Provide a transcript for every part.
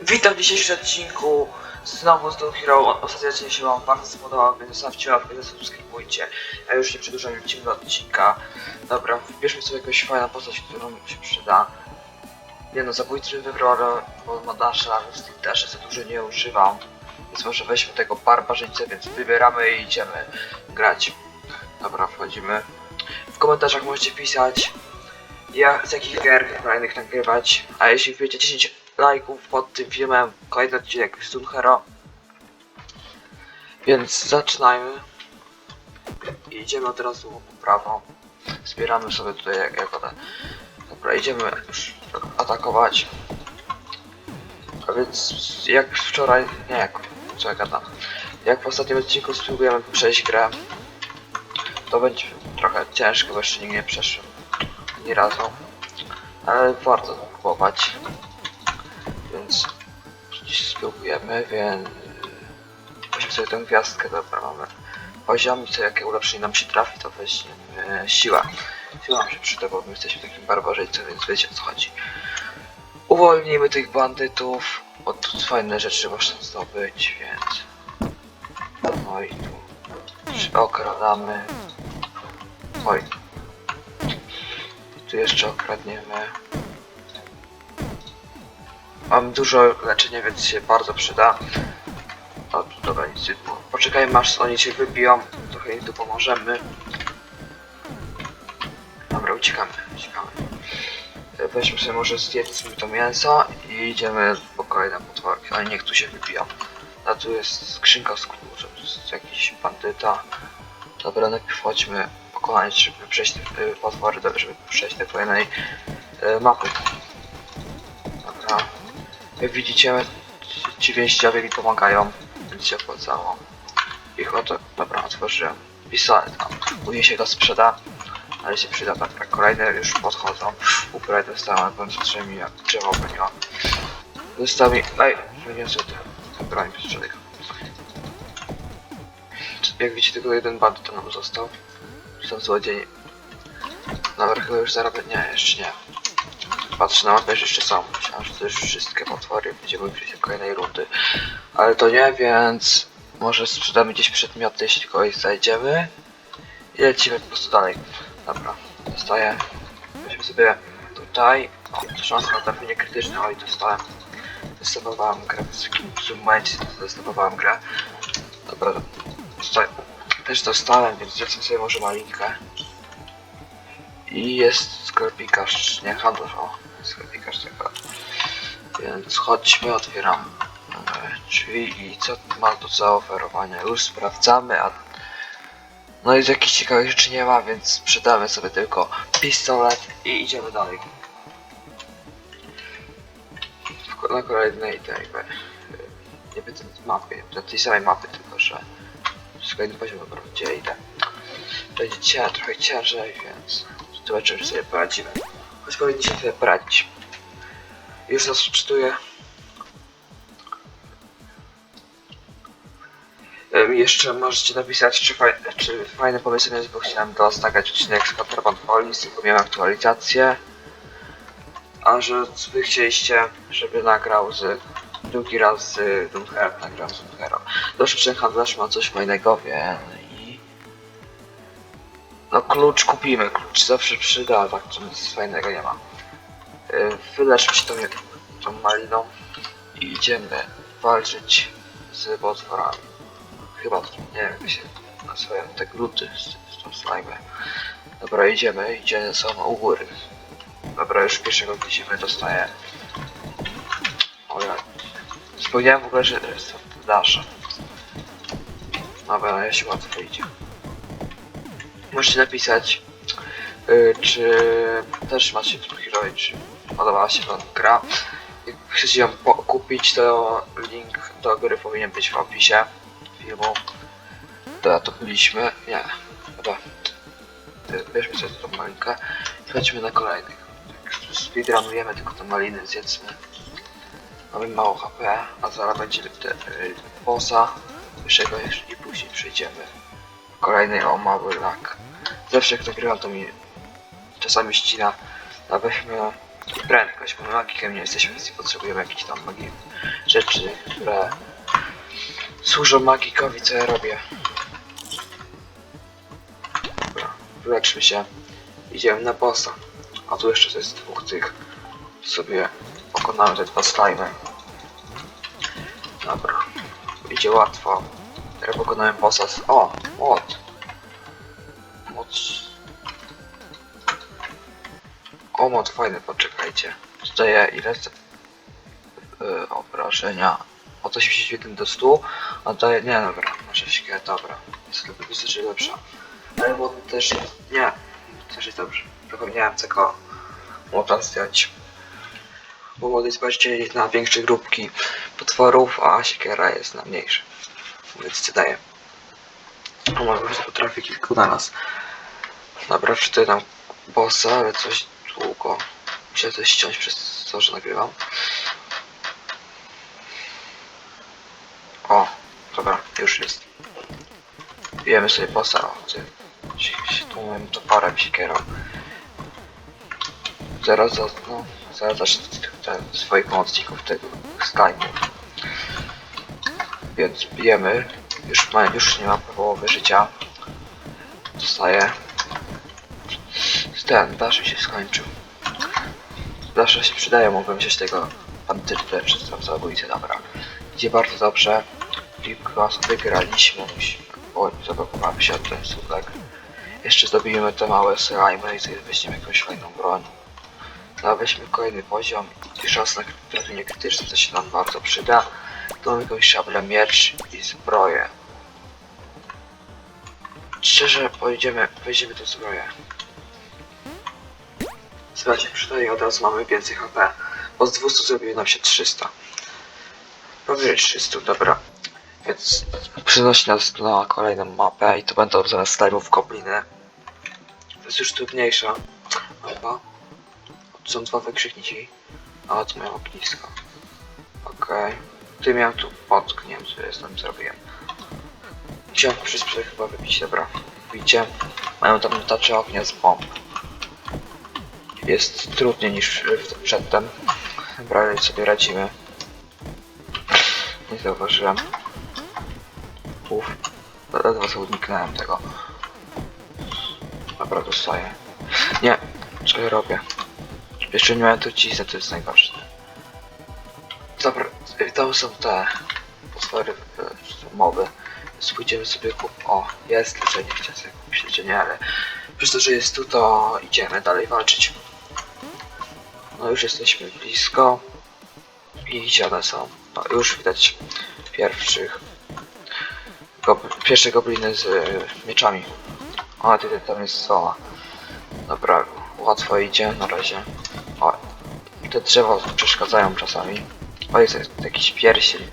Witam w dzisiejszym odcinku znowu z Doom Hero. Ostatni odcinek się wam bardzo spodobał, więc zostawcie łapkę, zasubskrybujcie. Ja już nie przedłużam lecimy odcinka. Dobra, wybierzmy sobie jakąś fajną postać, którą się przyda. Nie no, zabójcy wybrał, ale bo ma dasze, ale z daszy za dużo nie używam. Więc może weźmy tego barbarzyńcę, więc wybieramy i idziemy grać. Dobra, wchodzimy. W komentarzach możecie pisać, ja z jakich gier fajnych nagrywać. A jeśli wbijecie 10 lajków pod tym filmem, kolejny odcinek Doom Hero. Więc zaczynajmy. Idziemy od razu po prawo. Zbieramy sobie tutaj jak, jak one. Dobra, idziemy już atakować. A więc jak wczoraj, nie jak, co ja gadam. Jak w ostatnim odcinku spróbujemy przejść grę, to będzie trochę ciężko, bo jeszcze nigdy nie przeszłem ani razu. Ale warto próbować. Dziś spróbujemy, więc weźmy sobie tę gwiazdkę, dobra mamy poziom i co jakie ulepszenie nam się trafi, to weźmiemy siła. Siła nam się przyda, bo my jesteśmy takim barbarzyńcem, więc wiecie o co chodzi. Uwolnijmy tych bandytów, bo tu fajne rzeczy można zdobyć, więc... No i tu okradamy. Oj, tu jeszcze okradniemy. Mam dużo leczenia, więc się bardzo przyda. O, tu dobra, nic nie było. Poczekajmy aż oni się wybiją. Trochę im tu pomożemy. Dobra, uciekamy, uciekamy. E, Weźmy sobie może zjedzmy to mięso i idziemy po kolejne potworki, ale niech tu się wybiją. A tu jest skrzynka z kluczem, to jest jakiś bandyta. Dobra, najpierw chodźmy pokonać, żeby przejść y, potwory, żeby przejść do kolejnej y, mapy. Dobra. Jak widzicie, ci- więźniowie mi pomagają, więc się opłacało. Ich oto, dobra, otworzyłem. Pistolet tam. Później się go sprzeda, ale się przyda. Dobra, kolejne już podchodzą. Uprawie dostałem, ale powiem, że mi jak drzewo broniło. Został mi... Ej, wyniosę tę tę broń żadnych. Jak widzicie, tylko jeden bandyt nam został. Są złodziei. Dobra, chyba już zarobię. Nie, jeszcze nie. Patrzę na mapę, że jeszcze są. Myślałem, że to już wszystkie potwory. Będziemy do kolejnej rundy. Ale to nie, więc może sprzedamy gdzieś przedmioty, jeśli kogoś znajdziemy. I lecimy po prostu dalej. Dobra, dostaję. Weźmy sobie tutaj. O, szansa na trafienie krytyczne. Oj, dostałem. Zastępowałem grę. W takim momencie zastępowałem grę. Dobra, tutaj też dostałem, więc zlecę sobie może malinkę. I jest sklepikarz, nie o, sklepikarz tego. Więc chodźmy, otwieram e, drzwi i co ma do zaoferowania. Już sprawdzamy, a no i jakichś ciekawych rzeczy nie ma, więc sprzedamy sobie tylko pistolet i idziemy dalej. Na kolejnej tej, e, nie wiem, mapy, na tej samej mapy, tylko że z kolejnym poziom dobra, gdzie idę. Będzie cię, trochę ciężej, więc zobaczymy, czy sobie poradzimy. Choć powinniśmy sobie poradzić. Już nas wczytuję. Em, Jeszcze możecie napisać, czy, faj, czy fajny pomysł jest, bo chciałem dostać odcinek z Contraband Police, tylko miałem aktualizację. A że wy chcieliście, żeby nagrał z drugi raz z Hero, nagrał z Hero. Doszedł handlarz ma coś fajnego, wie i... No klucz kupimy, klucz zawsze przyda, tak to nic fajnego nie ma. Yy, Wyleczmy się tą, tą maliną i idziemy walczyć z potworami. Chyba, nie wiem jak się nazywają te gluty z, z tą slajmem. Dobra, idziemy, idziemy są u góry. Dobra, już pierwszego widzimy, dostaję. O ja. Wspomniałem w ogóle, że jest to. Dobra, ja się łatwo idzie. Możecie napisać, y, czy też macie tu Hero, czy podobała się wam gra. Jak chcecie ją kupić, to link do gry powinien być w opisie filmu. Dobra, to byliśmy. Nie, dobra. Y, Bierzmy sobie tą malinkę i chodźmy na kolejnych. Tak, speedrunujemy tylko te maliny, zjedzmy. Mamy mało HP, a zaraz będziemy te y, bossa wyższego jeszcze i później przejdziemy. Kolejny o mały lak. Zawsze jak nagrywam to mi czasami ścina. A weźmy prędkość, bo magikiem nie jesteśmy, więc potrzebujemy jakichś tam magii rzeczy, które służą magikowi, co ja robię. Dobra, wyleczmy się. Idziemy na bossa. A tu jeszcze jest dwóch tych. Sobie pokonamy te dwa slimy. Dobra. Idzie łatwo. Teraz pokonałem bossa z... O! Młot... O, młot fajny, poczekajcie. Dodaje ile... z- Yy, obrażenia. Od 81 do 100, a daje... Nie, dobra. Może się dobra. Jest tylko widzę, że lepsza. Ale młot też... Nie. Też jest dobrze. Zapomniałem tego młota zdjąć. Bo młot jest na większe grupki potworów, a siekiera jest na mniejsze. Więc co daje. A może się potrafi kilku na nas. Dobra, przeczytaj tam bossa, ale coś. Muszę coś ściąć przez to, że nagrywam. O, dobra, już jest. Bijemy sobie bossa. O, ty. Tłumem toporem siekierą. Zaraz, za- no, zaraz zacznę swoich pomocników tego stajmu. Więc bijemy. Już, ma, już nie ma połowy życia. Dostaję. Ten, dash mi się skończył. Dasha się przydaje, mogłem wziąć tego bandytę czy tam zabójcę, dobra. Idzie bardzo dobrze. Class wygraliśmy, musimy. O, zablokowałem się od ten słupek. Jeszcze zdobijemy te małe slime i weźmiemy jakąś fajną broń. No, weźmy kolejny poziom i czas na trafienie krytyczne, co się nam bardzo przyda. To mamy jakąś szablę, miecz i zbroję. Szczerze, pojedziemy, weźmiemy tę zbroję. Zbroja się przydaje i od razu mamy więcej HP. Bo z 200 zrobiło nam się 300. Prawie 300, dobra. Więc przenosi nas na kolejną mapę i to będą zamiast slime'ów gobliny. To jest już trudniejsza mapa. Są dwa wykrzykniki. A tu miałem ognisko. Okej. Ty miałem tu podk, nie wiem co jest tam zrobiłem. Chciałem przez przejść chyba wypić, dobra. Widzicie? Mają tam tarczę ognia z bomb. Jest trudniej niż w- przedtem. Ale sobie radzimy. Nie zauważyłem. Uff. Ledwo sobie uniknąłem tego. Dobra, dostaję. Nie, co ja robię? Jeszcze nie miałem truciznę, to jest najgorsze. Dobra, tam są te potwory, są mowy. Pójdziemy sobie kup... O, jest leczenie, chciałem sobie kupić leczenie, ale przez to, że jest tu, to idziemy dalej walczyć. No już jesteśmy blisko. I gdzie one są? No już widać pierwszych. Gob pierwsze gobliny z y, mieczami. O, ty, tam jest soła. Dobra, łatwo idzie na razie. O, te drzewa przeszkadzają czasami. O, jest jakiś pierścień.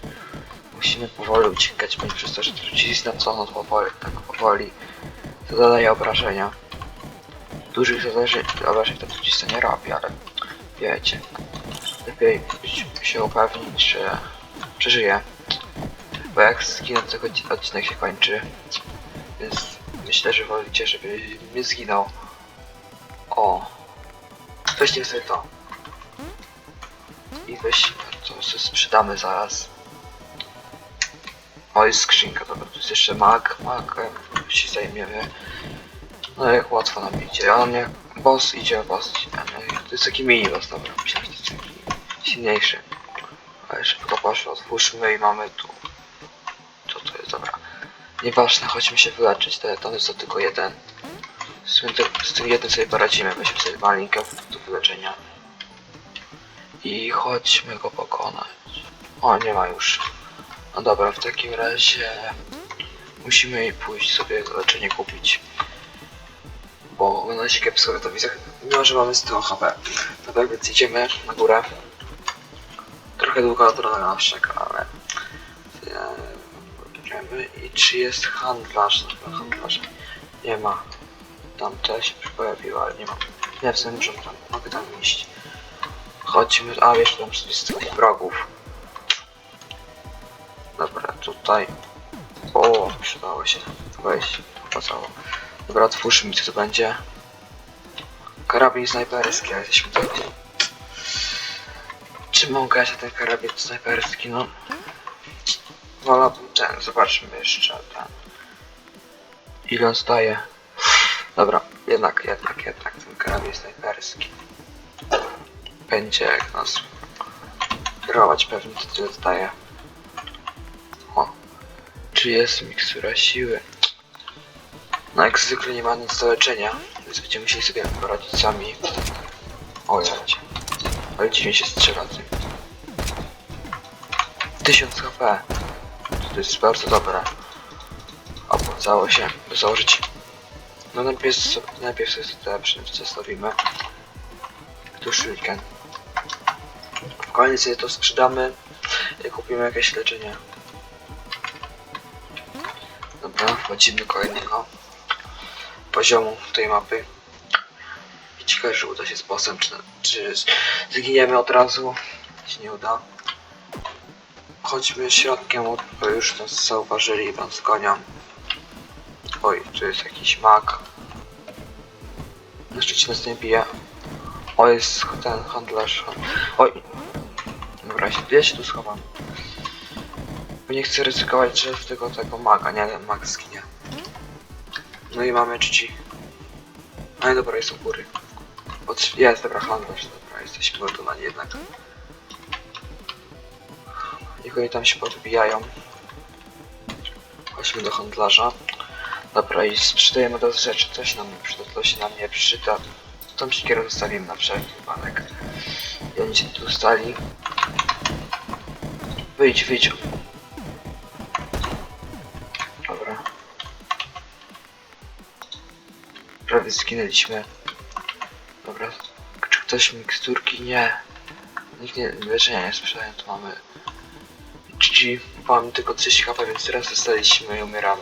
Musimy powoli uciekać, bądź przez to, że trucizna co no powoli, tak powoli zadaje obrażenia. Dużych zależy, obrażeń ta trucizna nie robi, ale wiecie. Lepiej się upewnić, że przeżyje. Bo jak zginę, to odcinek się kończy. Więc myślę, że wolicie, żeby nie zginął. O. Weźcie sobie to. I weź to sobie sprzedamy zaraz. O, jest skrzynka, dobra, tu jest jeszcze mag, mag, się zajmiemy. No jak łatwo nam idzie, a nie, boss idzie, boss no, to jest taki mini boss, dobra, myślałem, że to jest taki silniejszy. Ale szybko poszło, otwórzmy i mamy tu. Co to jest, dobra. Nieważne, chodźmy się wyleczyć, te to jest to tylko jeden. Z tym, z tym jednym sobie poradzimy, weźmy sobie malinkę do wyleczenia. I chodźmy go pokonać. O, nie ma już. No dobra, w takim razie musimy pójść sobie leczenie kupić. Bo na się kiepsko to widzę. Mimo, że mamy 100 HP. Dobra, więc idziemy na górę. Trochę długa droga nas czeka, ale... e, Idziemy i czy jest handlarz? No, handlarz nie ma. Tam też się pojawiła, ale nie ma. Nie, w sensie, że tam mogę tam iść. Chodźmy, a wiesz, tam jest tych wrogów. Dobra, tutaj. O, przydało się wejść, opłacało. Dobra, otwórzmy, co to będzie. Karabin snajperski, ale jesteśmy tutaj. Czy mogę na ten karabin snajperski? No. Wolałbym ten, zobaczmy jeszcze ten. Ile on staje? Dobra, jednak, jednak, jednak ten karabin snajperski. Będzie jak nas kierować pewnie to tyle zdaje. O. Czy jest mikstura siły? No jak zwykle nie ma nic do leczenia, więc będziemy musieli sobie poradzić sami. O jacie. Ale dziwnie się strzela tym. 1000 HP. To jest bardzo dobre. Opłacało się założyć. No najpierw, najpierw sobie te zostawimy. Tu shuriken. W koniec sobie to sprzedamy i kupimy jakieś leczenie. Dobra, wchodzimy kolejnego poziomu tej mapy. I ciekawe, że uda się z bossem, czy, czy zginiemy od razu, się nie uda. Chodźmy środkiem, bo już nas zauważyli, nas gonią. Oj, tu jest jakiś mag. Na szczycie nas nie bije. O, jest ten handlarz. Oj. Dobra, ja się tu schowam. Bo nie chcę ryzykować, że w tego tego maga, nie, mag zginie. No i mamy GG. No dobra, jest u góry. Od... Jest, dobra, handlarz, dobra, jesteśmy gotowani jednak. Niech oni tam się podbijają. Chodźmy do handlarza. Dobra, i sprzedajemy do rzeczy, coś nam nie przyda, to się nam nie przyda. Tą siekierę zostawimy na wszelki wypadek. I oni się tu stali. Wyjdź, wyjdź. Prawie zginęliśmy. Dobra. Czy ktoś miksturki? Nie. Nikt nie, leczenia nie sprzedaje, tu mamy GG, mamy tylko 30 HP, więc teraz zostaliśmy i umieramy.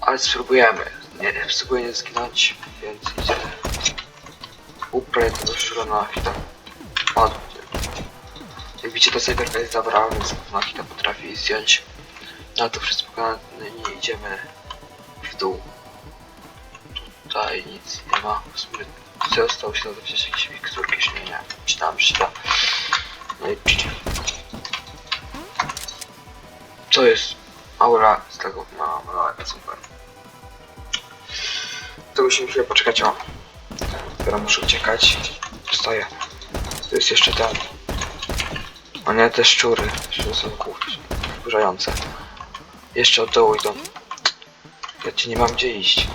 Ale spróbujemy. Nie, spróbuję nie zginąć, więc idziemy. Uprę tego szczura na. Padł. Jak widzicie, to cyberka jest zabrała, więc na potrafi zdjąć. No ale to wszystko na nie idziemy w dół. Tutaj nic nie ma. W sumie został się wziąć jakieś miksturki, czy nie, nie. Czytałem, przyda. No i GG. Co jest? Aura z tego mała, małego super. To musimy chwilę poczekać, o. Teraz muszę uciekać. Stoję. To jest jeszcze ten. O nie, te szczury. Szczury są. Wkurzające. Jeszcze od dołu idą. Ja ci nie mam gdzie iść.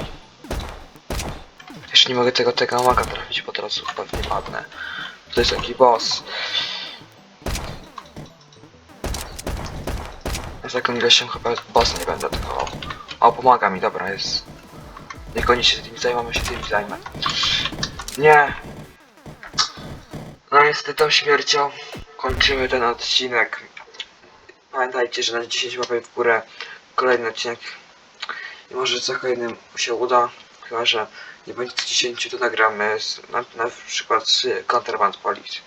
Nie mogę tego tego maga trafić, bo teraz pewnie padnę. To jest taki boss. Z taką ilością chyba bossa nie będę atakował. O, pomaga mi, dobra, jest. Niech oni się tym zajmą, się tym zajmę. Nie. No niestety tą śmiercią kończymy ten odcinek. Pamiętajcie, że na 10 łapek w górę kolejny odcinek. I może za kolejnym się uda. Chyba, że nie będzie co 10 to nagramy z, na, na przykład z Counterband Police.